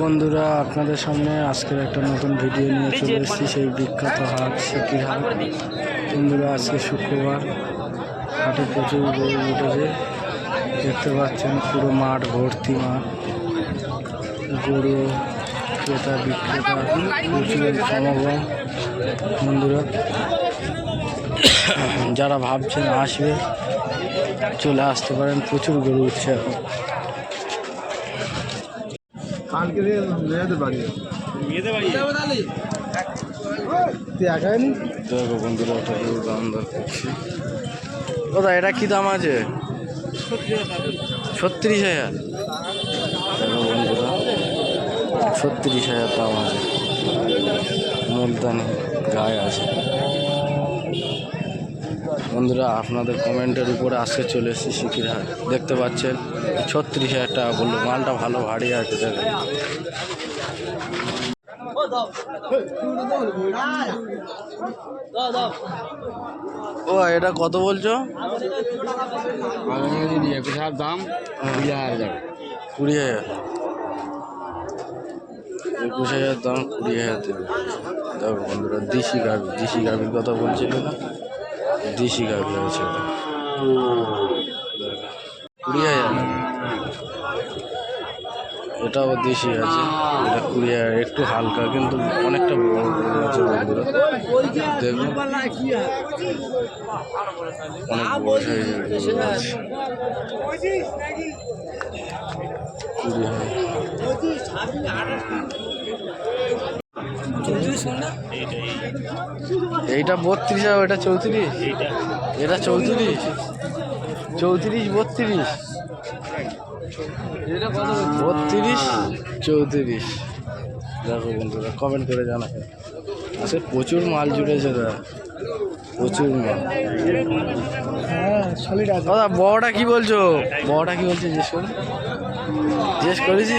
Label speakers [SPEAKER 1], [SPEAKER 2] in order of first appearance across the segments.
[SPEAKER 1] বন্ধুরা, আপনাদের সামনে আজকের একটা নতুন ভিডিও নিয়ে চলে এসেছি, সেই বিখ্যাত হাট সিটির হাট। বন্ধুরা, আজকে শুক্রবার, হাটে প্রচুর গরু উঠেছে। দেখতে পাচ্ছেন, পুরো মাঠ ভর্তি মাঠ। গরু ক্রেতা, বিক্রেতা, প্রচুর সমাগম। বন্ধুরা, যারা ভাবছেন আসবে, চলে আসতে পারেন, প্রচুর গরু উঠছে এখন।
[SPEAKER 2] কালকে মেয়েদের বাড়ি তুই একাই নি
[SPEAKER 1] দেখো বন্ধুরা দাম দর করছি। দাদা এটা কি দাম আছে? ছত্রিশ হাজার। দেখো বন্ধুরা ছত্রিশ হাজার দাম আছে। মুলতানি গায়ে আছে। বন্ধুরা আপনাদের কমেন্টের উপরে আজকে চলে এসেছি শিখির হাট দেখতে পাচ্ছেন ছত্রিশ হাজার টাকা বলল মালটা ভালো ভারী আছে দেখেন। ও এটা কত বলছো?
[SPEAKER 2] দাম কুড়ি হাজার। যাবে
[SPEAKER 1] কুড়ি হাজার। একুশ হাজার দাম কুড়ি হাজার। দেবে দেখো বন্ধুরা দেশি গাভি দেশি গাভির কথা বলছিল না দেশি গাভি আছে। কুড়ি হাজার এটাও দেশি আছে এটা কুড়ি হাজার একটু হালকা, কিন্তু অনেকটা বড় আছে দেখুন। অনেক বড় কুড়ি হাজার এইটা বত্রিশ আর ওটা চৌত্রিশ? এটা চৌত্রিশ। চৌত্রিশ, বত্রিশ। বত্রিশ, চৌত্রিশ। দেখো বন্ধুরা কমেন্ট করে জানাবে। আজকে প্রচুর মাল জুড়েছে দাদা। প্রচুর মাল। দাদা, বড়টা কি বলছো? বড়টা কি বলছো? জিজ্ঞেস করি। জিজ্ঞেস করেছি?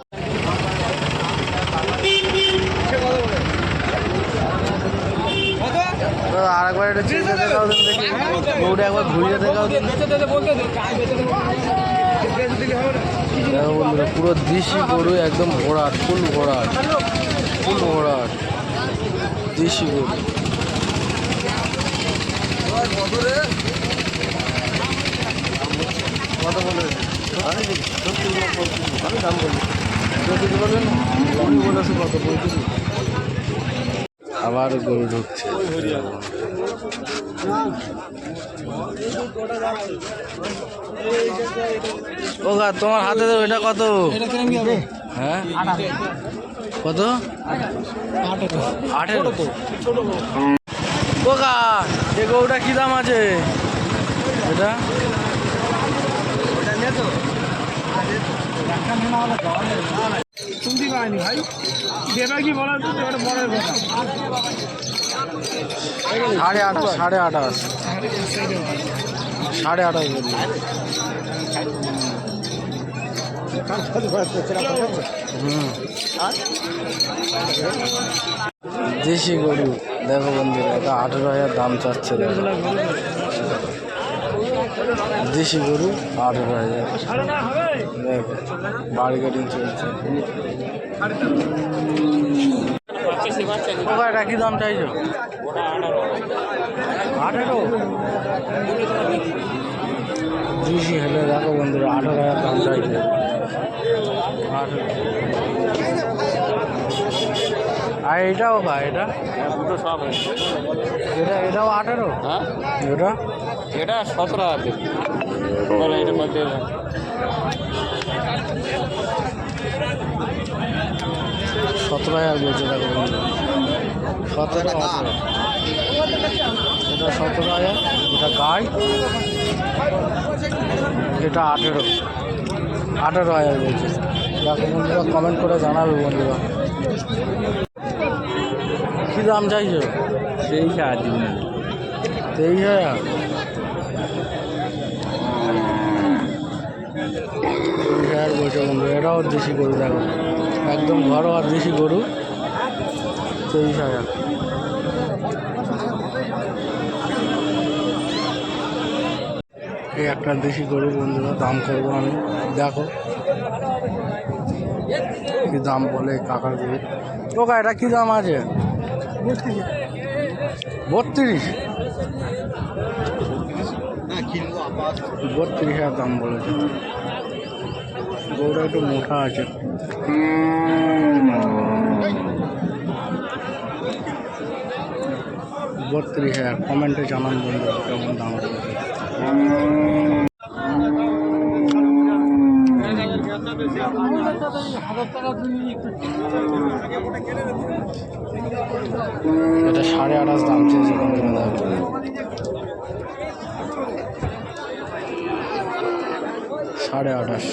[SPEAKER 1] এটা দেখাও দিন দেখি বউটা একবার ঘুরিয়ে দেখাও দিন দেখো বন্ধুরা পুরো দেশি গরু একদম ভরাট ফুল ভরাট ফুল ভরাট দেশি গরু কত বলে আমি আমি দাম বলি আমি বলেছি কত বলতেছি আবার গরু ঢুকছে। ওগা তোমার হাতে তো এটা কত? হ্যাঁ? কত? আঠেরো ওগা এ গরুটা কি দাম আছে? এটা?
[SPEAKER 2] শুনতে পাইনি ভাই। যেটা কি বলার তো ওটা বড় কথা।
[SPEAKER 1] সাড়ে আঠাশ সাড়ে আঠাশ সাড়ে আঠাশ দেশি গরু, দেখো বন্ধুরা, এটা আঠেরো হাজার দাম চাচ্ছে দেশি গরু, আঠেরো হাজার। দেখো বার্গেটিং চলছে। ওটা এটা কি দাম চাইছো? আঠেরো? দেশি হলে দেখো বন্ধুরা আঠেরো হাজার দাম চাইছে। আঠেরো। আর এটাও কা এটা?
[SPEAKER 3] দুটো সব
[SPEAKER 1] এটা এটাও আঠেরো?
[SPEAKER 3] হ্যাঁ
[SPEAKER 1] এটা?
[SPEAKER 3] এটা সতেরো বলো এটা
[SPEAKER 1] সতেরো হাজার বলছে দেখো সতেরো আঠেরো এটা সতেরো হাজার এটা গাই এটা আঠেরো। আঠেরো হাজার বলছে। দেখো বন্ধুরা কমেন্ট করে জানাবে বন্ধুরা। কী দাম চাইছো? তেইশ হাজার তেইশ হাজার? বলছে বন্ধু, এটাও দেশি গরু দেখো। একদম ঘরোয়া দেশি গরু তেইশ হাজার। এই একটা দেশি গরু বন্ধুরা, দাম করব আমি। দেখো কি দাম বলে কাকার গরু। ওকা এটা কি দাম আছে? বত্রিশ। বত্রিশ হাজার দাম বলেছে। গরুটা একটু মোটা আছে। বত্রিশ হাজার, কমেন্টে জানান বন্ধুরা কেমন দাম এটা সাড়ে আঠাশ দাম চেয়েছে বন্ধুরা সাড়ে আঠাশ।